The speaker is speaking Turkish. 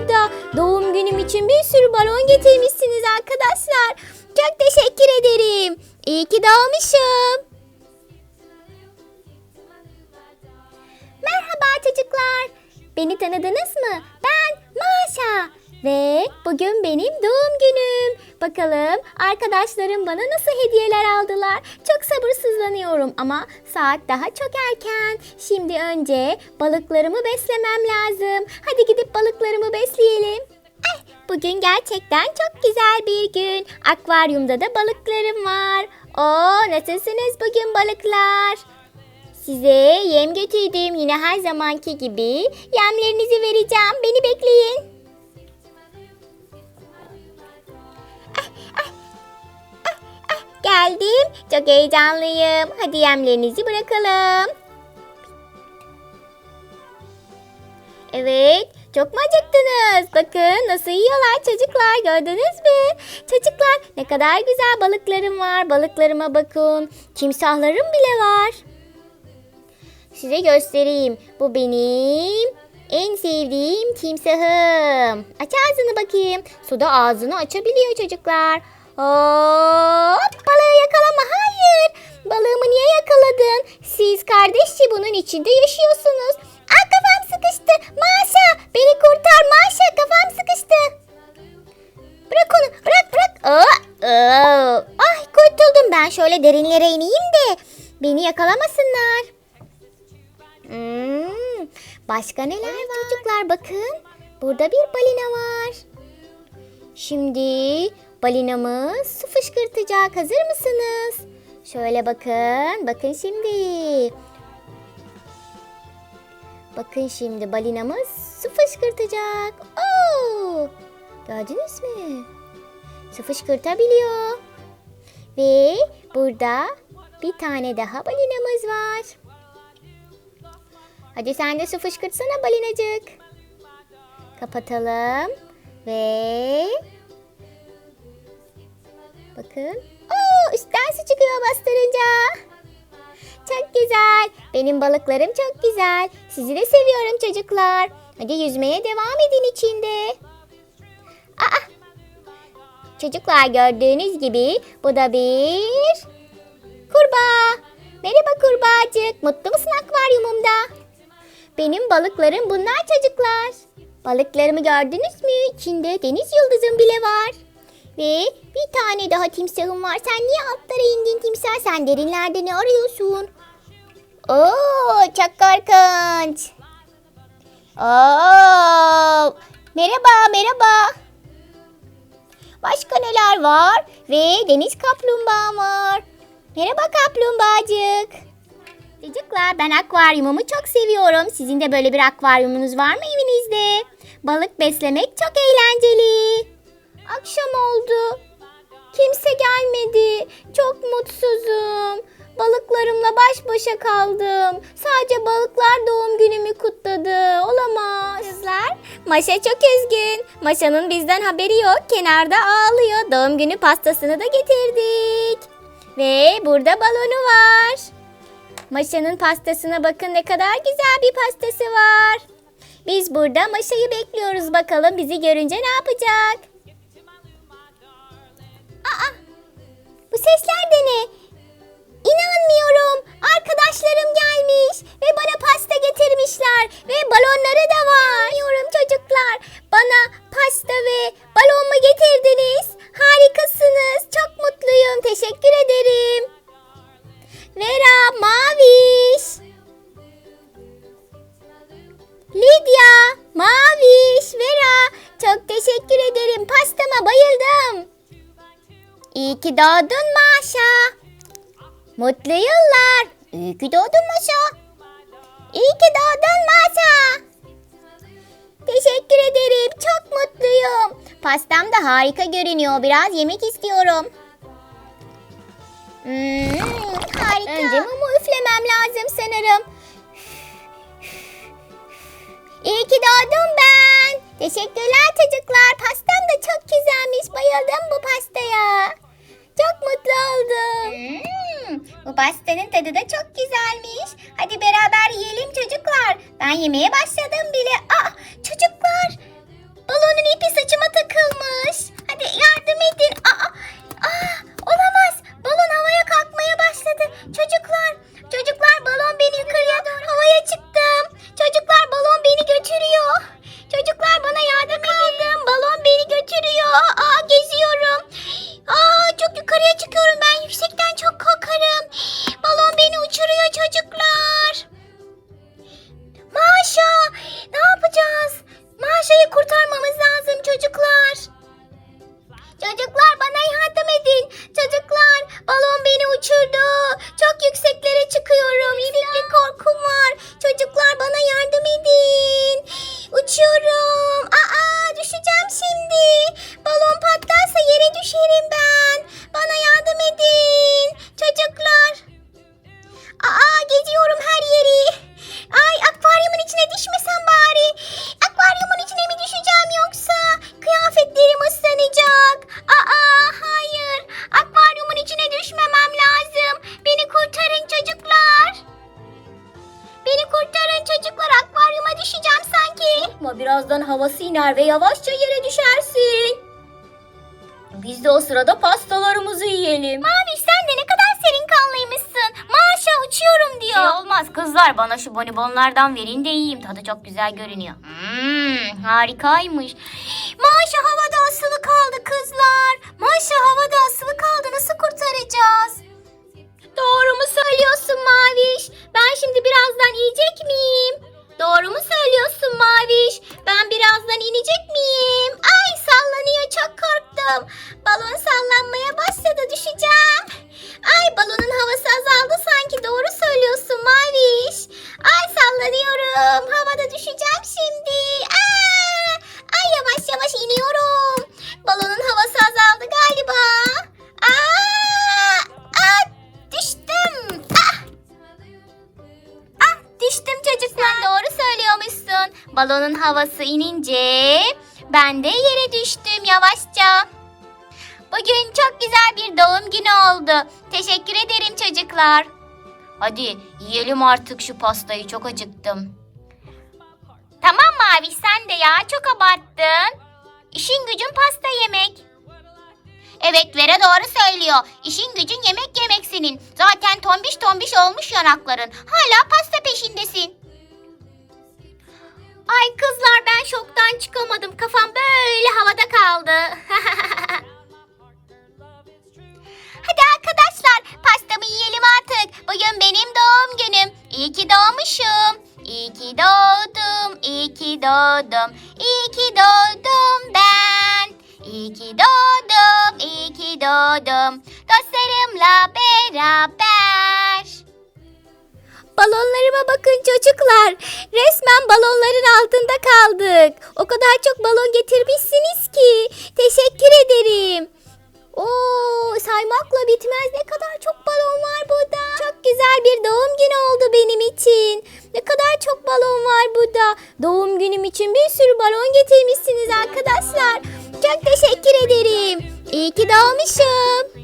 burada. Doğum günüm için bir sürü balon getirmişsiniz arkadaşlar. Çok teşekkür ederim. İyi ki doğmuşum. Merhaba çocuklar. Beni tanıdınız mı? Ben Maşa. Ve bugün benim doğum günüm. Bakalım arkadaşlarım bana nasıl hediyeler aldılar. Çok sabırsızlanıyorum ama saat daha çok erken. Şimdi önce balıklarımı beslemem lazım. Hadi gidip balıklarımı besleyelim. Ay, bugün gerçekten çok güzel bir gün. Akvaryumda da balıklarım var. Oo, nasılsınız bugün balıklar? Size yem getirdim yine her zamanki gibi. Yemlerinizi vereceğim. Beni bekleyin. Geldim. Çok heyecanlıyım. Hadi yemlerinizi bırakalım. Evet. Çok mu acıktınız? Bakın nasıl yiyorlar çocuklar gördünüz mü? Çocuklar ne kadar güzel balıklarım var. Balıklarıma bakın. Timsahlarım bile var. Size göstereyim. Bu benim en sevdiğim timsahım. Aç ağzını bakayım. Suda ağzını açabiliyor çocuklar. Hop balığı yakalama. Hayır. Balığımı niye yakaladın? Siz kardeşçe bunun içinde yaşıyorsunuz. Ay kafam sıkıştı. Maşa beni kurtar. Maşa kafam sıkıştı. Bırak onu. Bırak bırak. Aa, aa. Ay kurtuldum ben. Şöyle derinlere ineyim de beni yakalamasınlar. Hmm, başka neler var çocuklar bakın. Burada bir balina var. Şimdi balinamız su fışkırtacak. Hazır mısınız? Şöyle bakın. Bakın şimdi. Bakın şimdi balinamız su fışkırtacak. Oo! Gördünüz mü? Su fışkırtabiliyor. Ve burada bir tane daha balinamız var. Hadi sen de su fışkırtsana balinacık. Kapatalım. Ve... Bakın. Oo, üstten su çıkıyor bastırınca. Çok güzel. Benim balıklarım çok güzel. Sizi de seviyorum çocuklar. Hadi yüzmeye devam edin içinde. Aa! Çocuklar gördüğünüz gibi bu da bir kurbağa. Merhaba kurbağacık. Mutlu musun akvaryumumda? Benim balıklarım bunlar çocuklar. Balıklarımı gördünüz mü? İçinde deniz yıldızım bile var. Ve bir tane daha timsahım var. Sen niye altlara indin timsah? Sen derinlerde ne arıyorsun? Oo, çok korkunç. Oo, merhaba, merhaba. Başka neler var? Ve deniz kaplumbağa var. Merhaba kaplumbağacık. Çocuklar ben akvaryumumu çok seviyorum. Sizin de böyle bir akvaryumunuz var mı evinizde? Balık beslemek çok eğlenceli. Akşam oldu. Kimse gelmedi. Çok mutsuzum. Balıklarımla baş başa kaldım. Sadece balıklar doğum günümü kutladı. Olamaz. Kızlar, Maşa çok üzgün. Maşa'nın bizden haberi yok. Kenarda ağlıyor. Doğum günü pastasını da getirdik. Ve burada balonu var. Maşa'nın pastasına bakın ne kadar güzel bir pastası var. Biz burada Maşa'yı bekliyoruz bakalım bizi görünce ne yapacak? Bu sesler de ne? İnanmıyorum. Arkadaşlarım gelmiş ve bana pasta getirmişler ve balonları da var. Diyorum çocuklar. Bana pasta ve balon mu getirdiniz? Harikasınız. Çok mutluyum. Teşekkür ederim. Vera, Maviş. Lidya, Maviş, Vera. Çok teşekkür ederim. Pastama bayıldım. İyi ki doğdun Maşa. Mutlu yıllar. İyi ki doğdun Maşa. İyi ki doğdun Maşa. Teşekkür ederim. Çok mutluyum. Pastam da harika görünüyor. Biraz yemek istiyorum. Hmm, harika. Önce mumu üflemem lazım sanırım. İyi ki doğdum ben. Teşekkürler çocuklar. Pastam da çok güzelmiş. Bayıldım bu pastanın tadı da çok güzelmiş. Hadi beraber yiyelim çocuklar. Ben yemeye başladım bile. Aa, çocuklar. Balonun ipi saçıma takılmış. Hadi yardım edin. Aa, Ama birazdan havası iner ve yavaşça yere düşersin. Biz de o sırada pastalarımızı yiyelim. Mavi sen de ne kadar serin kanlıymışsın. Maşa uçuyorum diyor. Şey olmaz kızlar bana şu bonibonlardan verin de yiyeyim. Tadı çok güzel görünüyor. Hmm, harikaymış. Maşa havada asılı kaldı kızlar. Maşa havada asılı kaldı. Nasıl kurtaracağız? Doğru mu söylüyorsun Maviş? Ben şimdi birazdan yiyecek miyim? Doğru mu söylüyorsun Maviş? Ben birazdan inecek miyim? Ay sallanıyor çok korktum. Balon Balonun havası inince ben de yere düştüm yavaşça. Bugün çok güzel bir doğum günü oldu. Teşekkür ederim çocuklar. Hadi yiyelim artık şu pastayı çok acıktım. Tamam Mavi sen de ya çok abarttın. İşin gücün pasta yemek. Evet Vera doğru söylüyor. İşin gücün yemek yemek senin. Zaten tombiş tombiş olmuş yanakların. Hala pasta peşindesin. Ay kızlar ben şoktan çıkamadım. Kafam böyle havada kaldı. Hadi arkadaşlar pastamı yiyelim artık. Bugün benim doğum günüm. İyi ki doğmuşum. İyi ki doğdum, iyi ki doğdum. İyi ki doğdum ben. İyi ki doğdum, iyi ki doğdum. Dostlarımla beraber. Balonlarıma bakın çocuklar. Resmen altında kaldık. O kadar çok balon getirmişsiniz ki. Teşekkür ederim. Oo, saymakla bitmez ne kadar çok balon var burada. Çok güzel bir doğum günü oldu benim için. Ne kadar çok balon var burada. Doğum günüm için bir sürü balon getirmişsiniz arkadaşlar. Çok teşekkür ederim. İyi ki doğmuşum.